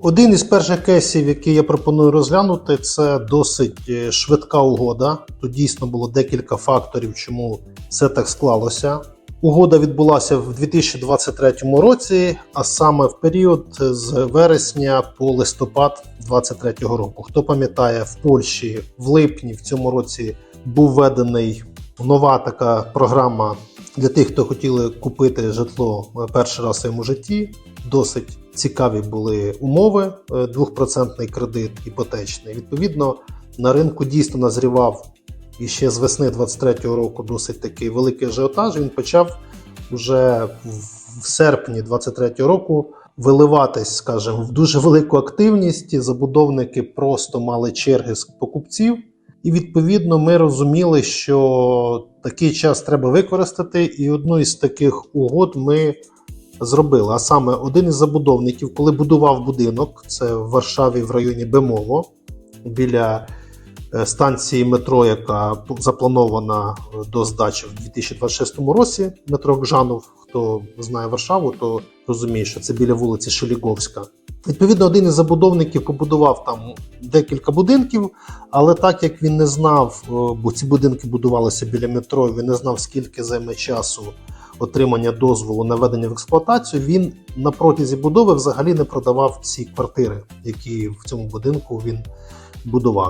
Один із перших кейсів, який я пропоную розглянути, це досить е, швидка угода. Тут дійсно було декілька факторів, чому все так склалося. Угода відбулася в 2023 році, а саме в період з вересня по листопад 2023 року. Хто пам'ятає, в Польщі в липні в цьому році був введений нова така програма для тих, хто хотіли купити житло е, перший раз в своєму житті. Досить цікаві були умови. е, 2% кредит іпотечний. Відповідно, на ринку дійсно назрівав і ще з весни 23-го року досить такий великий ажіотаж. Він почав вже в серпні 23-го року виливатись, скажімо, в дуже велику активність. Забудовники просто мали черги з покупців. І відповідно ми розуміли, що такий час треба використати, і одну із таких угод ми зробили. А саме один із забудовників, коли будував будинок, це в Варшаві в районі Бемово, біля е, станції метро, яка запланована е, до здачі в 2026 році. Метро Гжанов. Хто знає Варшаву, то розуміє, що це біля вулиці Шеліговська. Відповідно, один із забудовників побудував там декілька будинків, але так як він не знав, е, бо ці будинки будувалися біля метро, він не знав, скільки займе часу отримання дозволу на введення в експлуатацію, він на протязі будови взагалі не продавав ці квартири, які в цьому будинку він будував.